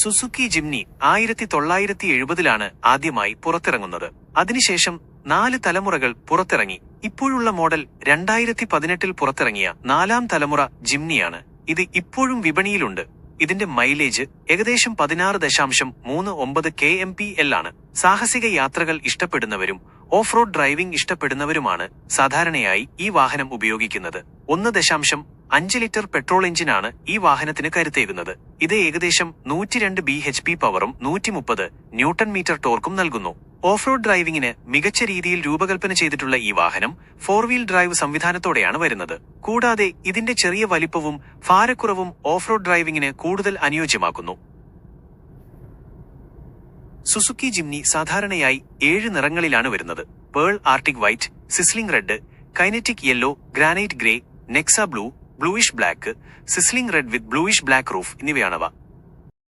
Suzuki Jimny ആയിരത്തി തൊള്ളായിരത്തി എഴുപതിലാണ് ആദ്യമായി പുറത്തിറങ്ങുന്നത്. അതിനുശേഷം നാല് തലമുറകൾ പുറത്തിറങ്ങി. ഇപ്പോഴുള്ള മോഡൽ രണ്ടായിരത്തി പതിനെട്ടിൽ പുറത്തിറങ്ങിയ നാലാം തലമുറ ജിംനിയാണ്. ഇത് ഇപ്പോഴും വിപണിയിലുണ്ട്. ഇതിന്റെ മൈലേജ് ഏകദേശം പതിനാറ് ദശാംശം മൂന്ന് ഒമ്പത് കെ എം പി എൽ ആണ്. സാഹസിക യാത്രകൾ ഇഷ്ടപ്പെടുന്നവരും ഓഫ് റോഡ് ഡ്രൈവിംഗ് ഇഷ്ടപ്പെടുന്നവരുമാണ് സാധാരണയായി ഈ വാഹനം ഉപയോഗിക്കുന്നത്. ഒന്ന് ദശാംശം അഞ്ച് ലിറ്റർ പെട്രോൾ എഞ്ചിനാണ് ഈ വാഹനത്തിന് കരുത്തേകുന്നത്. ഇത് ഏകദേശം നൂറ്റിരണ്ട് ബി എച്ച് പി പവറും നൂറ്റി മുപ്പത് ന്യൂട്ടൺ മീറ്റർ ടോർക്കും നൽകുന്നു. ഓഫ് റോഡ് ഡ്രൈവിംഗിന് മികച്ച രീതിയിൽ രൂപകൽപ്പന ചെയ്തിട്ടുള്ള ഈ വാഹനം ഫോർ വീൽ ഡ്രൈവ് സംവിധാനത്തോടെയാണ് വരുന്നത്. കൂടാതെ ഇതിന്റെ ചെറിയ വലിപ്പവും ഭാരക്കുറവും ഓഫ് റോഡ് ഡ്രൈവിംഗിന് കൂടുതൽ അനുയോജ്യമാക്കുന്നു. സുസുക്കി ജിംനി സാധാരണയായി ഏഴ് നിറങ്ങളിലാണ് വരുന്നത്. Pearl arctic white sizzling red kinetic yellow granite grey Nexa blue bluish black sizzling red with bluish black roof എന്നിവയാണവ.